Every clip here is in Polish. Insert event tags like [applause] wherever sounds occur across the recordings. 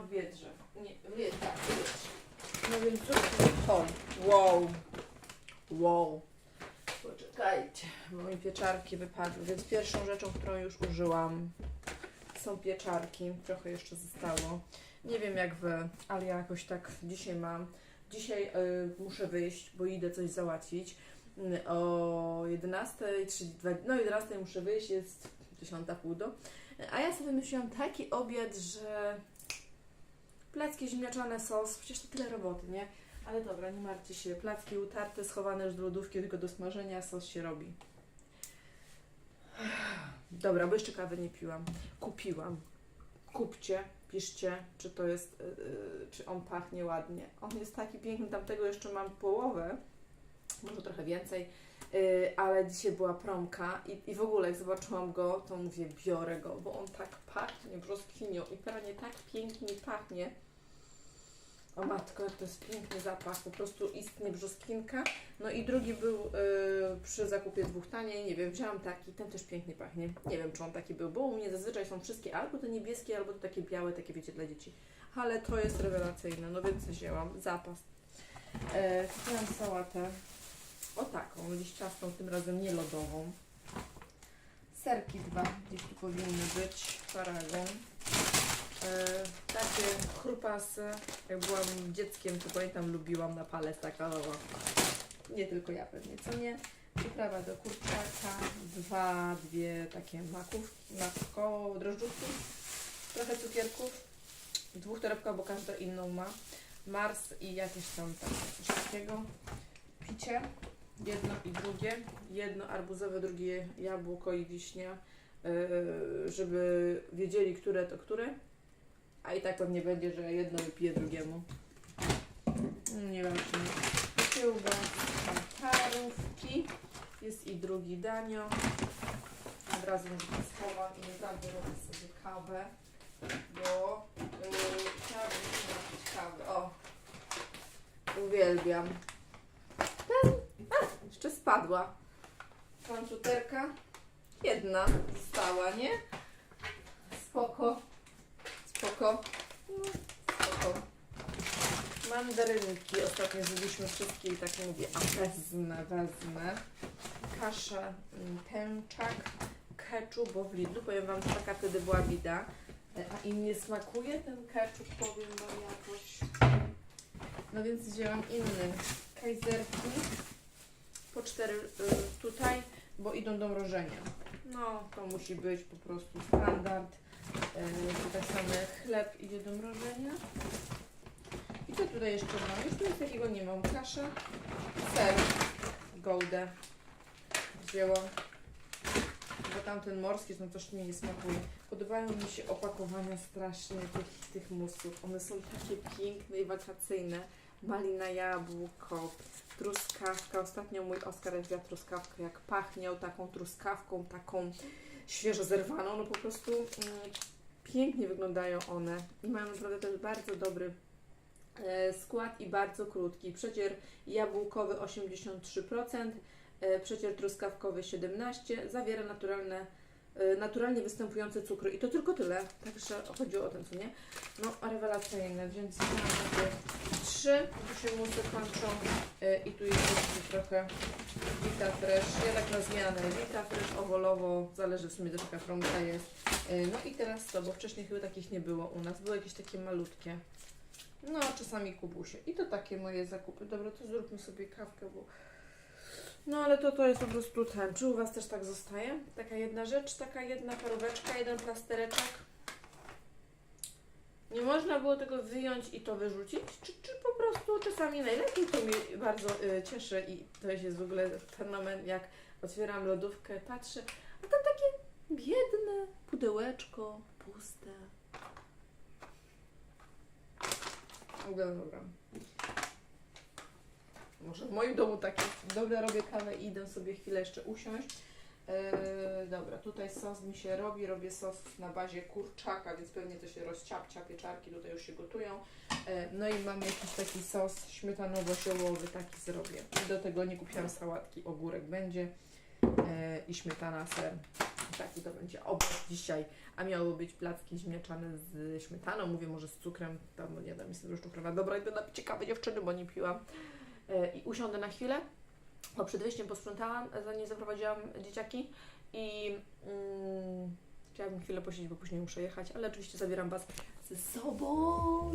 W Wiedrze. Nie, w tak, w. No więc o, wow, wow. Poczekajcie, bo mi pieczarki wypadły, więc pierwszą rzeczą, którą już użyłam są pieczarki. Trochę jeszcze zostało. Nie wiem jak wy, ale ja jakoś tak dzisiaj mam. Dzisiaj y, muszę wyjść, bo idę coś załatwić. Y, o 11.30, no 11 muszę wyjść, jest 10 pół do. A ja sobie wymyśliłam taki obiad, że placki ziemniaczane, sos, przecież to tyle roboty, nie? Ale dobra, nie martwcie się, placki utarte, schowane już do lodówki, tylko do smażenia, sos się robi. [sighs] Dobra, bo jeszcze kawy nie piłam. Kupiłam. Kupcie, piszcie, czy to jest, yy, czy on pachnie ładnie. On jest taki piękny, tamtego jeszcze mam połowę, może trochę więcej, yy, ale dzisiaj była promka i, i w ogóle jak zobaczyłam go, to mówię, biorę go, bo on tak pachnie brzoskwinią i pranie tak pięknie pachnie. O matko, jak to jest piękny zapach, po prostu istnie brzoskwinka. No i drugi był y, przy zakupie dwóch taniej, nie wiem, wzięłam taki, ten też pięknie pachnie. Nie wiem, czy on taki był, bo u mnie zazwyczaj są wszystkie albo te niebieskie, albo te takie białe, takie wiecie, dla dzieci. Ale to jest rewelacyjne, no więc wzięłam, zapas. E, kupiłam sałatę, o taką, liściastą, tym razem nie lodową. Serki dwa, gdzieś tu powinny być, paragon. E, takie chrupasy, jak byłam dzieckiem, to pamiętam, lubiłam na palec taka, nie tylko ja pewnie, co nie? Przyprawa do kurczaka, dwa, dwie takie makówki, makówko, drożdżówki, trochę cukierków, dwóch torebka, bo każda inną ma, Mars i jakieś tam takie, takiego, picie, jedno i drugie, jedno arbuzowe, drugie jabłko i wiśnia, yy, żeby wiedzieli, które to które. A i tak pewnie będzie, że jedno wypije drugiemu. Nie wiem, czy nie. Kiełbaska, parówki. Jest i drugi danio. Od razu to schowam i naprawdę robię sobie kawę, bo yy, chciałabym napić kawy. O! Uwielbiam. Jeszcze spadła. Komputerka. Jedna została, nie? Spoko. Spoko. No, spoko. Mandarynki. Ostatnio zjedliśmy wszystkie i tak mówię, a wezmę, wezmę. Kaszę mm, tęczak, keczup, bo w Lidlu, powiem Wam, taka wtedy była bida. E, A im nie smakuje ten keczup, powiem Wam jakoś. No więc wzięłam inny. Kajzerki po cztery y, tutaj, bo idą do mrożenia. No, to musi być po prostu standard. Samo jak chleb idzie do mrożenia. I co tutaj jeszcze mam? Już nic takiego nie mam. Kaszę, ser, goldę wzięłam. Bo tamten morski, no coś mi nie smakuje. Podobają mi się opakowania strasznie tych, tych musów. One są takie piękne i wakacyjne. Malina jabłko, truskawka. Ostatnio mój Oskar wziął truskawkę, jak pachniał taką truskawką, taką świeżo zerwaną. No po prostu mm, pięknie wyglądają one i mają naprawdę też bardzo dobry e, skład i bardzo krótki. Przecier jabłkowy 83%, e, przecier truskawkowy 17%, zawiera naturalne, e, naturalnie występujące cukry i to tylko tyle. Także chodziło o ten, co nie? No, rewelacyjne, więc mam takie trzy, tu się musy kończą e, i tu jest jeszcze trochę Vita Fresh, ja tak na zmianę, Vita Fresh, owolowo, zależy w sumie też jaka kromka jest. E, No i teraz to, bo wcześniej chyba takich nie było u nas, były jakieś takie malutkie. No, czasami kubusie. I to takie moje zakupy. Dobra, to zróbmy sobie kawkę, bo... No, ale to, to jest po prostu ten. Czy u Was też tak zostaje? Taka jedna rzecz, taka jedna paróweczka, jeden plastereczek. Nie można było tego wyjąć i to wyrzucić? Czy, czy po prostu czasami najlepiej to mnie bardzo y, cieszy i to jest w ogóle fenomen, jak otwieram lodówkę, patrzę, a to takie biedne pudełeczko, puste. Dobra, dobra. Może w moim domu tak jest. Dobra, robię kawę i idę sobie chwilę jeszcze usiąść. Eee, dobra, tutaj sos mi się robi. Robię sos na bazie kurczaka, więc pewnie to się rozciapcia. Pieczarki tutaj już się gotują. E, no i mam jakiś taki sos śmietanowo-siołowy, taki zrobię. I do tego nie kupiłam sałatki, ogórek będzie e, i śmietana, ser. taki to będzie obiad dzisiaj, a miały być placki ziemniaczane z śmietaną, mówię może z cukrem, tam no nie wiem, jest już krowa. Dobra, idę napić kawy dziewczyny, bo nie piłam. I usiądę na chwilę, bo przed wyjściem posprzątałam, zanim zaprowadziłam dzieciaki i mm, chciałabym chwilę posiedzieć, bo później muszę jechać, ale oczywiście zabieram Was ze sobą.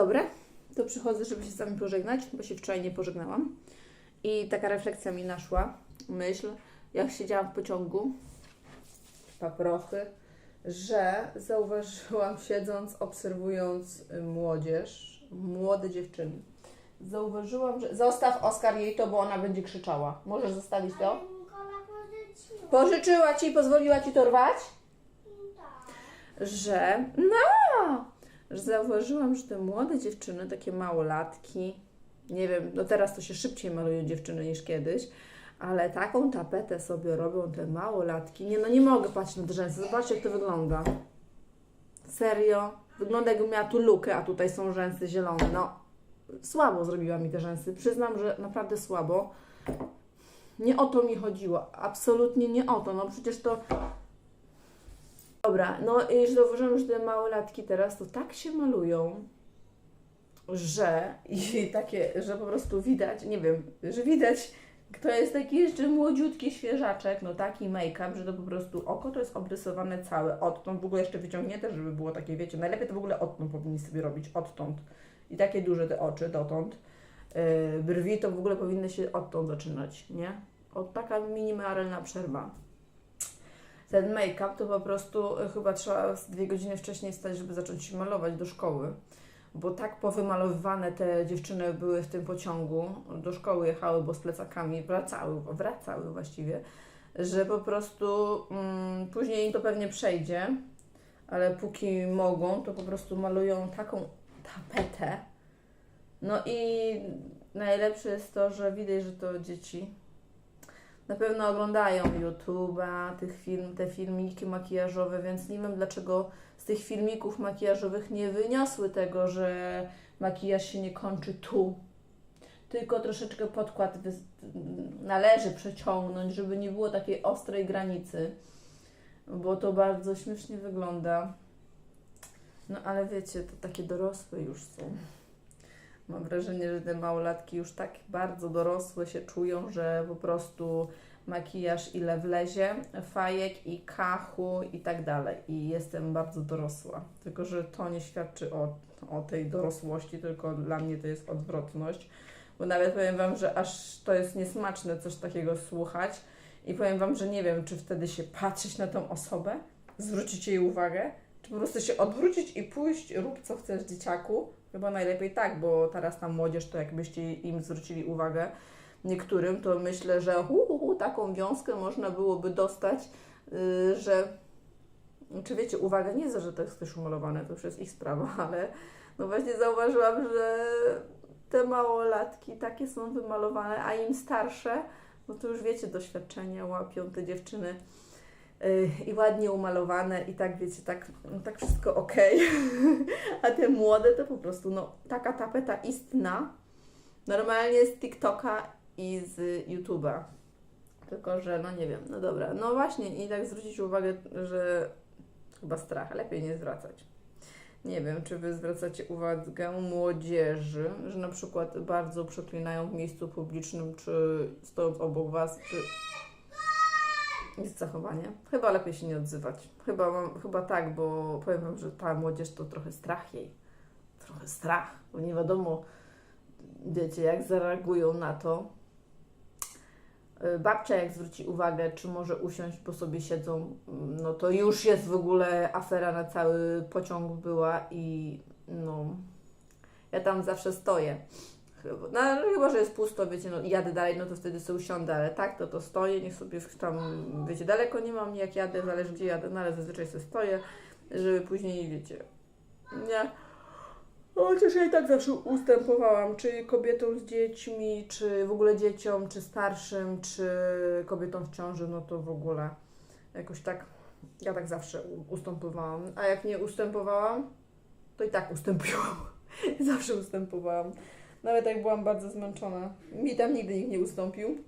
E, dobra, to przychodzę, żeby się z Wami pożegnać, bo się wczoraj nie pożegnałam. I taka refleksja mi naszła, myśl, jak siedziałam w pociągu, paprochy, że zauważyłam siedząc, obserwując y, młodzież, młode dziewczyny. Zauważyłam, że... Zostaw Oskar jej to, bo ona będzie krzyczała. Możesz zostawić to? Pożyczyła Ci i pozwoliła Ci to rwać? Tak. że no, że zauważyłam, że te młode dziewczyny, takie małolatki, nie wiem, no teraz to się szybciej malują dziewczyny niż kiedyś, ale taką tapetę sobie robią te małolatki. Nie, no nie mogę patrzeć na te rzęsy, zobaczcie jak to wygląda. Serio? Wygląda jakbym miała tu lukę, a tutaj są rzęsy zielone. No, słabo zrobiła mi te rzęsy. Przyznam, że naprawdę słabo. Nie o to mi chodziło. Absolutnie nie o to. No przecież to Dobra, no i zauważyłam, że te małolatki teraz to tak się malują, że i [laughs] takie, że po prostu widać, nie wiem, że widać, kto jest taki jeszcze młodziutki świeżaczek, no taki make-up, że to po prostu oko to jest obrysowane całe, odtąd w ogóle jeszcze wyciągnięte, żeby było takie, wiecie, najlepiej to w ogóle odtąd powinni sobie robić, odtąd. I takie duże te oczy dotąd. Yy, brwi to w ogóle powinny się odtąd zaczynać, nie? Od taka minimalna przerwa ten make-up, to po prostu y, chyba trzeba dwie godziny wcześniej wstać, żeby zacząć się malować do szkoły. Bo tak powymalowywane te dziewczyny były w tym pociągu, do szkoły jechały, bo z plecakami wracały, wracały właściwie, że po prostu mm, później im to pewnie przejdzie, ale póki mogą, to po prostu malują taką tapetę. No i najlepsze jest to, że widać, że to dzieci na pewno oglądają YouTube'a, tych film, te filmiki makijażowe, więc nie wiem dlaczego z tych filmików makijażowych nie wyniosły tego, że makijaż się nie kończy tu. Tylko troszeczkę podkład należy przeciągnąć, żeby nie było takiej ostrej granicy, bo to bardzo śmiesznie wygląda. No ale wiecie, to takie dorosłe już są. Mam wrażenie, że te małolatki już tak bardzo dorosłe się czują, że po prostu makijaż ile wlezie, fajek i kachu i tak dalej. I jestem bardzo dorosła. Tylko, że to nie świadczy o, o tej dorosłości, tylko dla mnie to jest odwrotność. Bo nawet powiem Wam, że aż to jest niesmaczne coś takiego słuchać. I powiem Wam, że nie wiem, czy wtedy się patrzeć na tą osobę, zwrócić jej uwagę, czy po prostu się odwrócić i pójść, rób co chcesz dzieciaku. Chyba najlepiej tak, bo teraz ta młodzież, to jakbyście im zwrócili uwagę, niektórym, to myślę, że hu, hu, hu, taką wiązkę można byłoby dostać, yy, że czy wiecie, uwaga, nie za, że to jest ktoś umalowane, to już jest ich sprawa, [laughs] ale no właśnie zauważyłam, że te małolatki takie są wymalowane, a im starsze, no to już wiecie, doświadczenia łapią te dziewczyny yy, i ładnie umalowane i tak wiecie, tak, no, tak wszystko ok, [laughs] a te młode to po prostu, no taka tapeta istna, normalnie z TikToka i z YouTube'a. Tylko, że no nie wiem, no dobra. No właśnie, i tak zwrócić uwagę, że chyba strach, lepiej nie zwracać. Nie wiem, czy Wy zwracacie uwagę młodzieży, że na przykład bardzo przeklinają w miejscu publicznym, czy stojąc obok Was, czy jest zachowanie. Chyba lepiej się nie odzywać. Chyba, mam, chyba tak, bo powiem Wam, że ta młodzież to trochę strach jej. Trochę strach, bo nie wiadomo, wiecie, jak zareagują na to. Y, Babcia jak zwróci uwagę, czy może usiąść, bo sobie siedzą, no to już jest w ogóle afera na cały pociąg była i no, ja tam zawsze stoję. No, chyba, że jest pusto, wiecie, no jadę dalej, no to wtedy sobie usiądę, ale tak, to to stoję, niech sobie tam, wiecie, daleko nie mam, jak jadę, zależy gdzie jadę, no ale zazwyczaj sobie stoję, żeby później, wiecie, nie. Chociaż ja i tak zawsze ustępowałam, czy kobietom z dziećmi, czy w ogóle dzieciom, czy starszym, czy kobietom w ciąży, no to w ogóle jakoś tak, ja tak zawsze ustępowałam. A jak nie ustępowałam, to i tak ustępowałam. [laughs] zawsze ustępowałam. Nawet jak byłam bardzo zmęczona. Mi tam nigdy nikt nie ustąpił,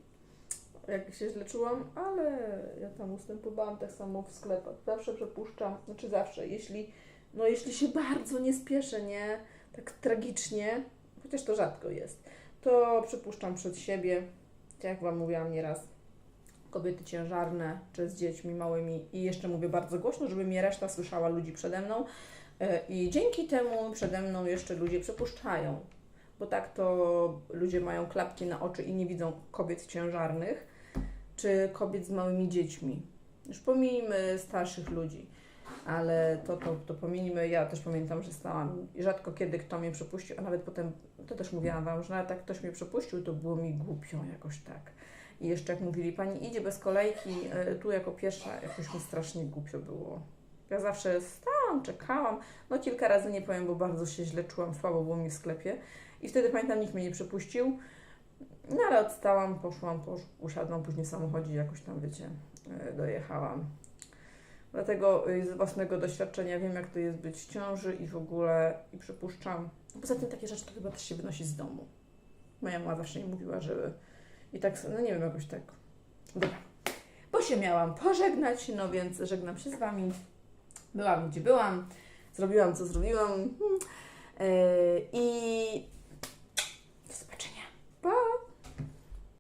jak się źle czułam, ale ja tam ustępowałam tak samo w sklepach. Zawsze przepuszczam, znaczy zawsze, jeśli, no jeśli się bardzo nie spieszę, nie, tak tragicznie, chociaż to rzadko jest, to przepuszczam przed siebie, tak jak Wam mówiłam nieraz, kobiety ciężarne, czy z dziećmi małymi i jeszcze mówię bardzo głośno, żeby mnie reszta słyszała ludzi przede mną E, i dzięki temu przede mną jeszcze ludzie przepuszczają, bo tak to ludzie mają klapki na oczy i nie widzą kobiet ciężarnych, czy kobiet z małymi dziećmi. Już pomijmy starszych ludzi, ale to, to, to pominimy. Ja też pamiętam, że stałam i rzadko kiedy kto mnie przepuścił, a nawet potem, to też mówiłam Wam, że nawet jak ktoś mnie przepuścił, to było mi głupio jakoś tak. I jeszcze jak mówili, Pani idzie bez kolejki, e, tu jako pierwsza, jakoś mi strasznie głupio było. Ja zawsze stałam, czekałam, no kilka razy nie powiem, bo bardzo się źle czułam, słabo było mi w sklepie. I wtedy pamiętam, nikt mnie nie przepuścił. No ale odstałam, poszłam, posz, usiadłam później w samochodzie jakoś tam, wiecie, e, dojechałam. Dlatego y, z własnego doświadczenia wiem, jak to jest być w ciąży i w ogóle i przypuszczam. Poza tym takie rzeczy to chyba też się wynosi z domu. Moja mama zawsze mi mówiła, żeby i tak, no nie wiem, jakoś tak. Dobra. Bo się miałam pożegnać, no więc żegnam się z Wami. Byłam, gdzie byłam, zrobiłam, co zrobiłam. Yy, I